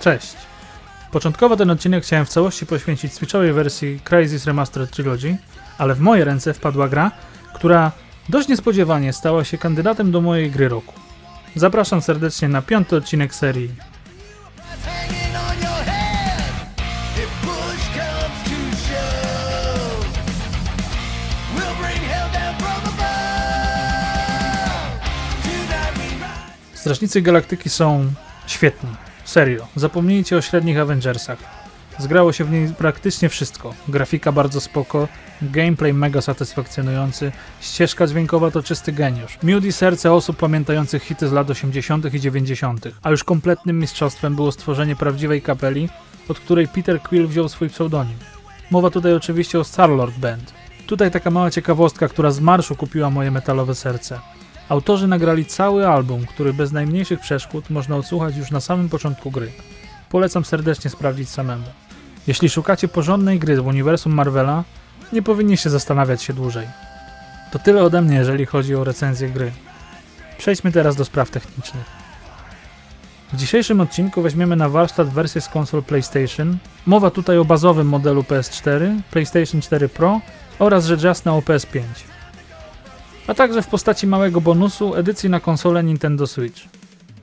Cześć! Początkowo ten odcinek chciałem w całości poświęcić Switchowej wersji Crysis Remastered Trilogy, ale w moje ręce wpadła gra, która dość niespodziewanie stała się kandydatem do mojej gry roku. Zapraszam serdecznie na piąty odcinek serii. Strażnicy Galaktyki są świetni. Serio. Zapomnijcie o średnich Avengersach. Zgrało się w niej praktycznie wszystko. Grafika bardzo spoko, gameplay mega satysfakcjonujący, ścieżka dźwiękowa to czysty geniusz. Miód serce osób pamiętających hity z lat 80. i 90., a już kompletnym mistrzostwem było stworzenie prawdziwej kapeli, od której Peter Quill wziął swój pseudonim. Mowa tutaj oczywiście o Starlord Band. Tutaj taka mała ciekawostka, która z marszu kupiła moje metalowe serce. Autorzy nagrali cały album, który bez najmniejszych przeszkód można odsłuchać już na samym początku gry. Polecam serdecznie sprawdzić samemu. Jeśli szukacie porządnej gry w uniwersum Marvela, nie powinniście zastanawiać się dłużej. To tyle ode mnie, jeżeli chodzi o recenzję gry. Przejdźmy teraz do spraw technicznych. W dzisiejszym odcinku weźmiemy na warsztat wersję z konsol PlayStation. Mowa tutaj o bazowym modelu PS4, PlayStation 4 Pro oraz rzecz jasna o PS5 a także w postaci małego bonusu edycji na konsolę Nintendo Switch.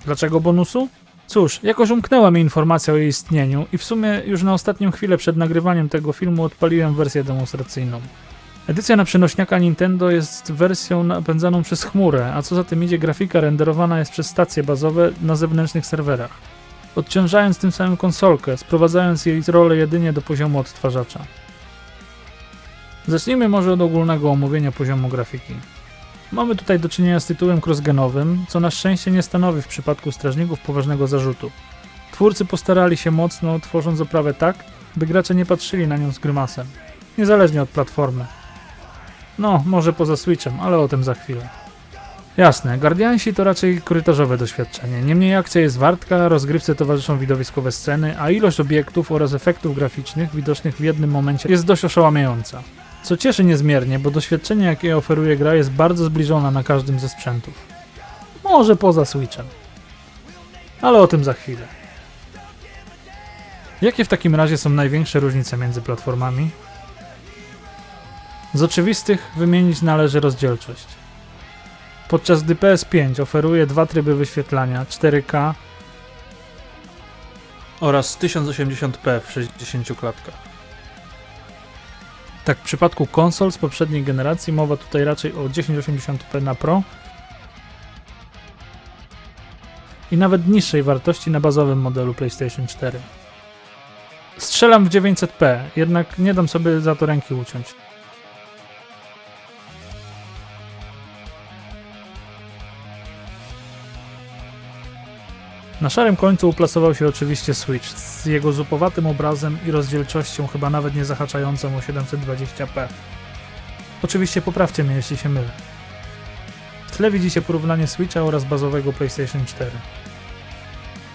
Dlaczego bonusu? Cóż, jakoś umknęła mi informacja o jej istnieniu i w sumie już na ostatnią chwilę przed nagrywaniem tego filmu odpaliłem wersję demonstracyjną. Edycja na przenośniaka Nintendo jest wersją napędzaną przez chmurę, a co za tym idzie grafika renderowana jest przez stacje bazowe na zewnętrznych serwerach, odciążając tym samym konsolkę, sprowadzając jej rolę jedynie do poziomu odtwarzacza. Zacznijmy może od ogólnego omówienia poziomu grafiki. Mamy tutaj do czynienia z tytułem crossgenowym, co na szczęście nie stanowi w przypadku strażników poważnego zarzutu. Twórcy postarali się mocno, tworząc oprawę tak, by gracze nie patrzyli na nią z grymasem, niezależnie od platformy. No, może poza Switchem, ale o tym za chwilę. Jasne, Guardiansi to raczej korytarzowe doświadczenie, niemniej akcja jest wartka, rozgrywce towarzyszą widowiskowe sceny, a ilość obiektów oraz efektów graficznych widocznych w jednym momencie jest dość oszałamiająca. Co cieszy niezmiernie, bo doświadczenie, jakie oferuje gra, jest bardzo zbliżona na każdym ze sprzętów. Może poza Switchem. Ale o tym za chwilę. Jakie w takim razie są największe różnice między platformami? Z oczywistych wymienić należy rozdzielczość. Podczas gdy PS5 oferuje dwa tryby wyświetlania 4K oraz 1080p w 60 klatkach. Tak, w przypadku konsol z poprzedniej generacji mowa tutaj raczej o 1080p na Pro i nawet niższej wartości na bazowym modelu PlayStation 4. Strzelam w 900p, jednak nie dam sobie za to ręki uciąć. Na szarym końcu uplasował się oczywiście Switch z jego zupowatym obrazem i rozdzielczością chyba nawet nie zahaczającą o 720p. Oczywiście poprawcie mnie jeśli się mylę. W tle widzicie porównanie Switcha oraz bazowego PlayStation 4.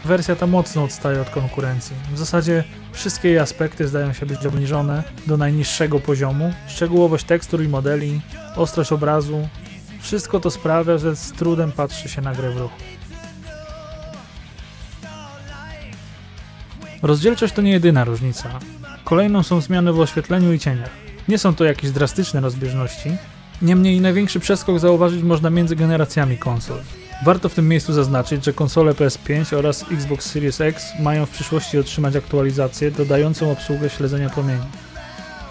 Wersja ta mocno odstaje od konkurencji. W zasadzie wszystkie jej aspekty zdają się być obniżone do najniższego poziomu. Szczegółowość tekstur i modeli, ostrość obrazu, wszystko to sprawia, że z trudem patrzy się na grę w ruchu. Rozdzielczość to nie jedyna różnica. Kolejną są zmiany w oświetleniu i cieniach. Nie są to jakieś drastyczne rozbieżności, niemniej największy przeskok zauważyć można między generacjami konsol. Warto w tym miejscu zaznaczyć, że konsole PS5 oraz Xbox Series X mają w przyszłości otrzymać aktualizację dodającą obsługę śledzenia promieni.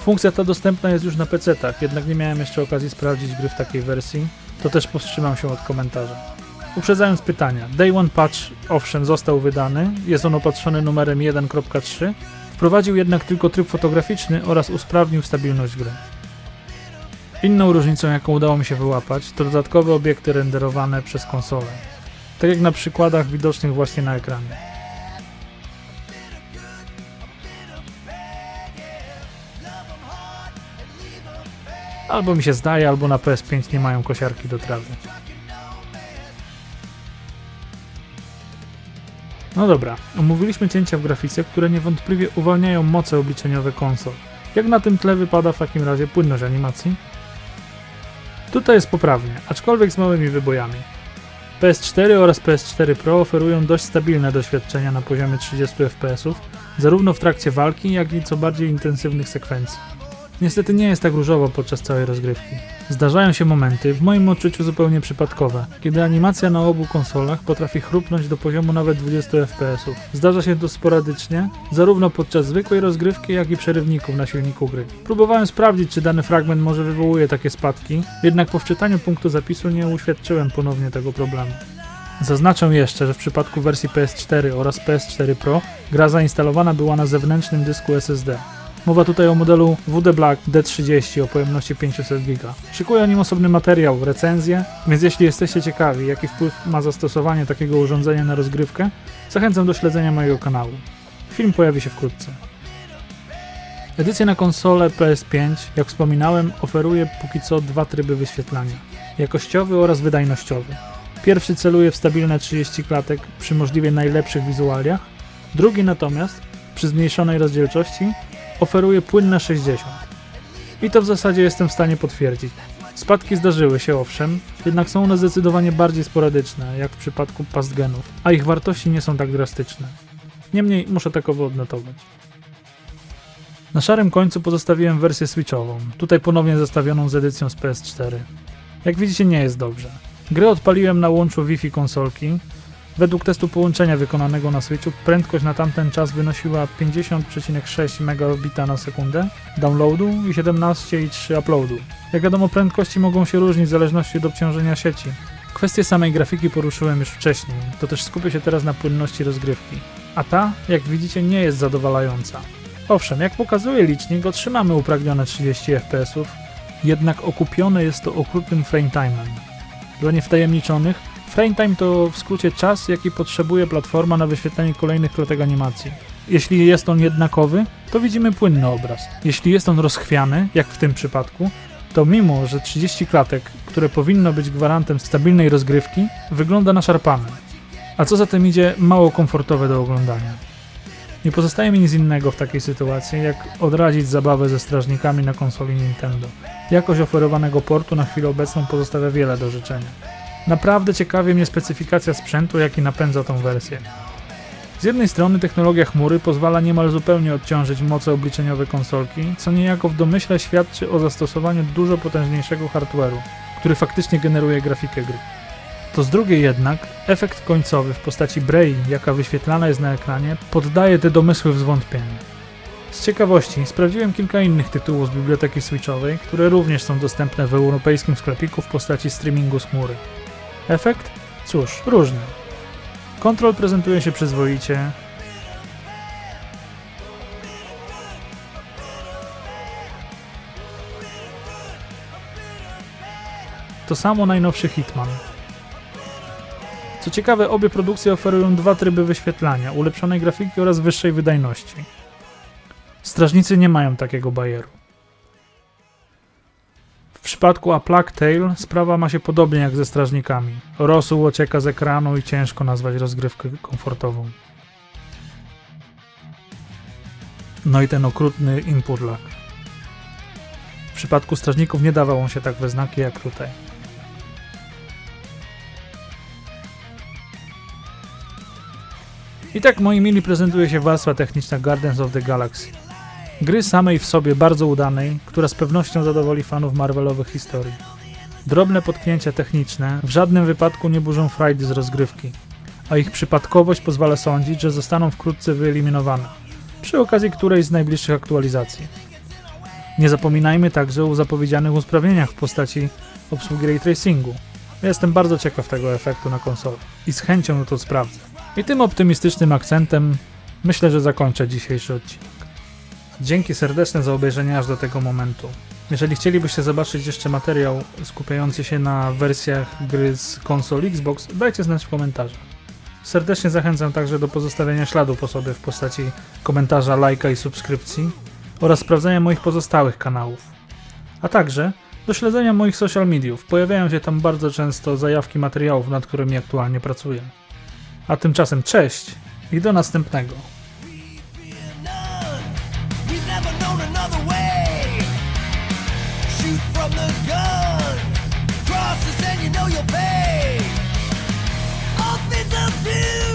Funkcja ta dostępna jest już na PC-tach, jednak nie miałem jeszcze okazji sprawdzić gry w takiej wersji, to też powstrzymam się od komentarza. Uprzedzając pytania, Day One Patch owszem został wydany, jest on opatrzony numerem 1.3, wprowadził jednak tylko tryb fotograficzny oraz usprawnił stabilność gry. Inną różnicą, jaką udało mi się wyłapać, to dodatkowe obiekty renderowane przez konsolę, tak jak na przykładach widocznych właśnie na ekranie. Albo mi się zdaje, albo na PS5 nie mają kosiarki do trawy. No dobra, omówiliśmy cięcia w grafice, które niewątpliwie uwalniają moce obliczeniowe konsol. Jak na tym tle wypada w takim razie płynność animacji? Tutaj jest poprawnie, aczkolwiek z małymi wybojami. PS4 oraz PS4 Pro oferują dość stabilne doświadczenia na poziomie 30 fps, zarówno w trakcie walki, jak i co bardziej intensywnych sekwencji. Niestety nie jest tak różowo podczas całej rozgrywki. Zdarzają się momenty, w moim odczuciu zupełnie przypadkowe, kiedy animacja na obu konsolach potrafi chrupnąć do poziomu nawet 20 fps. Zdarza się to sporadycznie, zarówno podczas zwykłej rozgrywki, jak i przerywników na silniku gry. Próbowałem sprawdzić, czy dany fragment może wywołuje takie spadki, jednak po wczytaniu punktu zapisu nie uświadczyłem ponownie tego problemu. Zaznaczę jeszcze, że w przypadku wersji PS4 oraz PS4 Pro gra zainstalowana była na zewnętrznym dysku SSD. Mowa tutaj o modelu WD Black D30 o pojemności 500 GB. Szykuję o nim osobny materiał, recenzję, więc jeśli jesteście ciekawi, jaki wpływ ma zastosowanie takiego urządzenia na rozgrywkę, zachęcam do śledzenia mojego kanału. Film pojawi się wkrótce. Edycja na konsolę PS5, jak wspominałem, oferuje póki co dwa tryby wyświetlania: jakościowy oraz wydajnościowy. Pierwszy celuje w stabilne 30 klatek przy możliwie najlepszych wizualiach, drugi natomiast, przy zmniejszonej rozdzielczości, oferuje płynne 60. I to w zasadzie jestem w stanie potwierdzić. Spadki zdarzyły się owszem, jednak są one zdecydowanie bardziej sporadyczne, jak w przypadku past genów, a ich wartości nie są tak drastyczne. Niemniej muszę takowo odnotować. Na szarym końcu pozostawiłem wersję switchową, tutaj ponownie zestawioną z edycją z PS4. Jak widzicie nie jest dobrze. Grę odpaliłem na łączu Wi-Fi konsolki. Według testu połączenia wykonanego na Switchu prędkość na tamten czas wynosiła 50,6 megabita na sekundę downloadu i 17,3 uploadu. Jak wiadomo prędkości mogą się różnić w zależności od obciążenia sieci. Kwestię samej grafiki poruszyłem już wcześniej, to też skupię się teraz na płynności rozgrywki. A ta, jak widzicie, nie jest zadowalająca. Owszem, jak pokazuje licznik, otrzymamy upragnione 30 fps, jednak okupione jest to okrutnym frame time'em. Dla niewtajemniczonych, frame time to w skrócie czas, jaki potrzebuje platforma na wyświetlenie kolejnych klatek animacji. Jeśli jest on jednakowy, to widzimy płynny obraz. Jeśli jest on rozchwiany, jak w tym przypadku, to mimo, że 30 klatek, które powinno być gwarantem stabilnej rozgrywki, wygląda na szarpane. A co za tym idzie, mało komfortowe do oglądania. Nie pozostaje mi nic innego w takiej sytuacji, jak odradzić zabawę ze strażnikami na konsoli Nintendo. Jakość oferowanego portu na chwilę obecną pozostawia wiele do życzenia. Naprawdę ciekawi mnie specyfikacja sprzętu, jaki napędza tą wersję. Z jednej strony technologia chmury pozwala niemal zupełnie odciążyć moce obliczeniowe konsolki, co niejako w domyśle świadczy o zastosowaniu dużo potężniejszego hardware'u, który faktycznie generuje grafikę gry. To z drugiej jednak, efekt końcowy w postaci Braille, jaka wyświetlana jest na ekranie, poddaje te domysły w zwątpienie. Z ciekawości sprawdziłem kilka innych tytułów z biblioteki Switchowej, które również są dostępne w europejskim sklepiku w postaci streamingu z chmury. Efekt? Cóż, różny. Kontrol prezentuje się przyzwoicie. To samo najnowszy Hitman. Co ciekawe, obie produkcje oferują dwa tryby wyświetlania, ulepszonej grafiki oraz wyższej wydajności. Strażnicy nie mają takiego bajeru. W przypadku A Plague Tale sprawa ma się podobnie jak ze strażnikami. Rosół ocieka z ekranu i ciężko nazwać rozgrywkę komfortową. No i ten okrutny impurlak. W przypadku strażników nie dawał on się tak we znaki jak tutaj. I tak moi mili prezentuje się warstwa techniczna Guardians of the Galaxy. Gry samej w sobie bardzo udanej, która z pewnością zadowoli fanów Marvelowych historii. Drobne potknięcia techniczne w żadnym wypadku nie burzą frajdy z rozgrywki, a ich przypadkowość pozwala sądzić, że zostaną wkrótce wyeliminowane, przy okazji którejś z najbliższych aktualizacji. Nie zapominajmy także o zapowiedzianych usprawnieniach w postaci obsługi ray tracingu. Jestem bardzo ciekaw tego efektu na konsoli i z chęcią to sprawdzę. I tym optymistycznym akcentem myślę, że zakończę dzisiejszy odcinek. Dzięki serdeczne za obejrzenie aż do tego momentu. Jeżeli chcielibyście zobaczyć jeszcze materiał skupiający się na wersjach gry z konsol Xbox, dajcie znać w komentarzach. Serdecznie zachęcam także do pozostawienia śladu po sobie w postaci komentarza, lajka i subskrypcji oraz sprawdzenia moich pozostałych kanałów. A także do śledzenia moich social mediów. Pojawiają się tam bardzo często zajawki materiałów, nad którymi aktualnie pracuję. A tymczasem cześć i do następnego. pay. Offensive view.